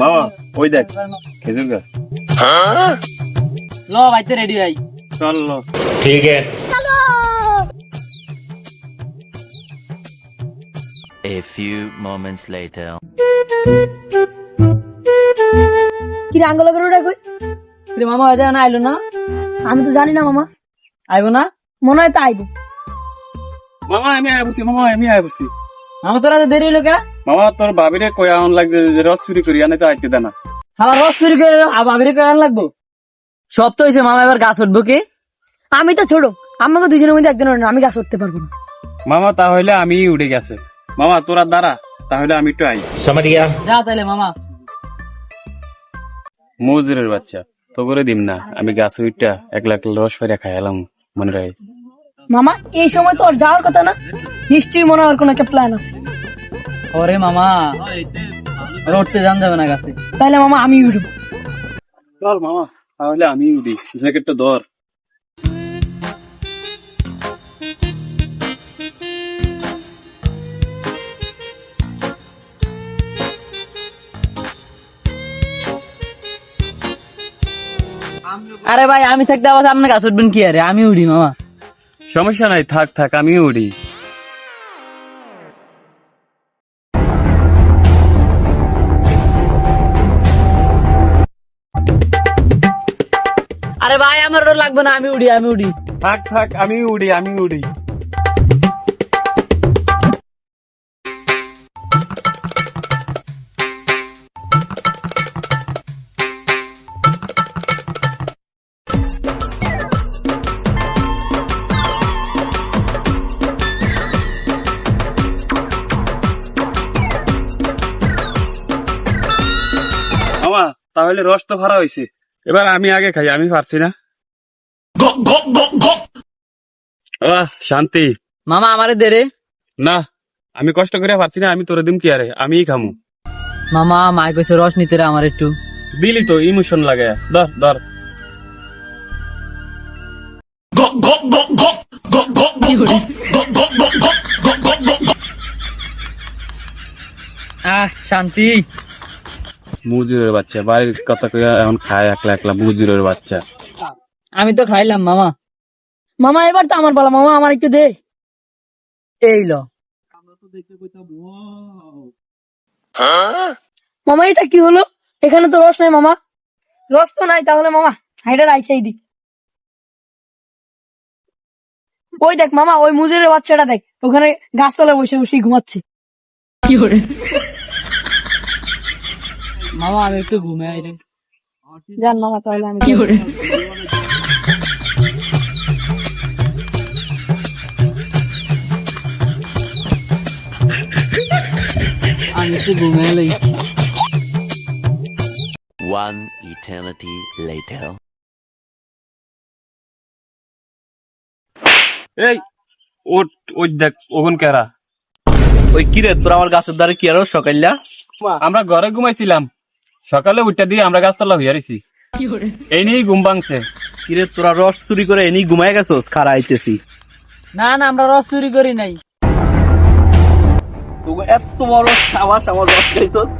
বাবা ওই দেখ খেজুর গাছ। লো ভাই তো রেডি ভাই। চল লো। ঠিক আছে। A few moments later. কি রাঙ্গল করে ওটা কই? রে মামা হয়তো না আইলো না। আমি তো জানি না মামা। আইবো না? মনে হয় তো আইবো। মামা আমি আইবছি মামা আমি আইবছি আমার তোরা দেরি কে? মামা তোর কয়া আন লাগবে রস চুরি করি আনে তো আইতে রস চুরি করে কয়া আন লাগবো? সব তো মামা এবার গাছ উঠবো কি? আমি তো ছোট আমাকে দুজনের মধ্যে একজন আমি গাছ উঠতে পারব না। মামা তাহলে আমি উড়ে গেছে। মামা তোরা দাঁড়া তাহলে আমি একটু আই। সমাজ যা তাহলে মামা। মজুরের বাচ্চা তো করে দিম না। আমি গাছ উইটা এক লাখ রস ফেরা খাইলাম মনে রয়েছে মামা এই সময় তো ওর যাওয়ার কথা না। নিশ্চয়ই মনে হয় কোনো একটা প্ল্যান আছে। ওরে মামা উঠতে যান যাবে না গাছে। তাহলে মামা আমি উঠবো। চল মামা তাহলে আমি উঠি জ্যাকেটটা ধর। আরে ভাই আমি থাকতে আবার আপনি গাছ উঠবেন কি আরে? আমি উঠি মামা। সমস্যা নাই থাক থাক আমি উড়ি। আরে ভাই আমারও লাগবে না আমি উড়ি আমি উড়ি। থাক থাক আমি উড়ি আমি উড়ি। তাহলে রস তো ভরা হয়েছে এবার আমি আগে খাই আমি পারছি না আহ, শান্তি মামা আমারে দে রে না আমি কষ্ট করে পারছি না আমি তোরে দিম কি আরে আমিই খামু মামা মাই কইছে রস নিতে রে আমার একটু দিলি তো ইমোশন লাগে ধর ধর আহ শান্তি মুজুরের বাচ্চা বাড়ির কথা কইয়া এখন খায় একলা একলা মুজুরের বাচ্চা। আমি তো খাইলাম মামা। মামা এবার তো আমার বলা মামা আমার একটু দে। এই ল। মামা এটা কি হলো? এখানে তো রস নাই মামা। রস তো নাই তাহলে মামা হাইটা রাইখাই দি। ওই দেখ মামা ওই মুজের বাচ্চাটা দেখ ওখানে গাছতলা বসে বসে ঘুমাচ্ছে। মামা আমি একটু ঘুমে আই রে। জান মামা তাহলে আমি কি করে? আমি একটু ঘুমে এলাই One eternity later. এই ওট ওই দেখ ওগুন কেরা? ওই কি রে তোর আমার গাছের দ্বারা কি আরও সকাইলা আমরা ঘরে ঘুমাইছিলাম। সকালে উঠটা দিয়ে আমরা গাছতলা হইয়া রইছি। এই নিয়েই ঘুম ভাঙছে। কিরে তোরা রস চুরি করে এনি ঘুমায় গেছোস? খারা আইতেছি। না না আমরা রস চুরি করি নাই। এত বড় সাবাস আমার রস খাইছস?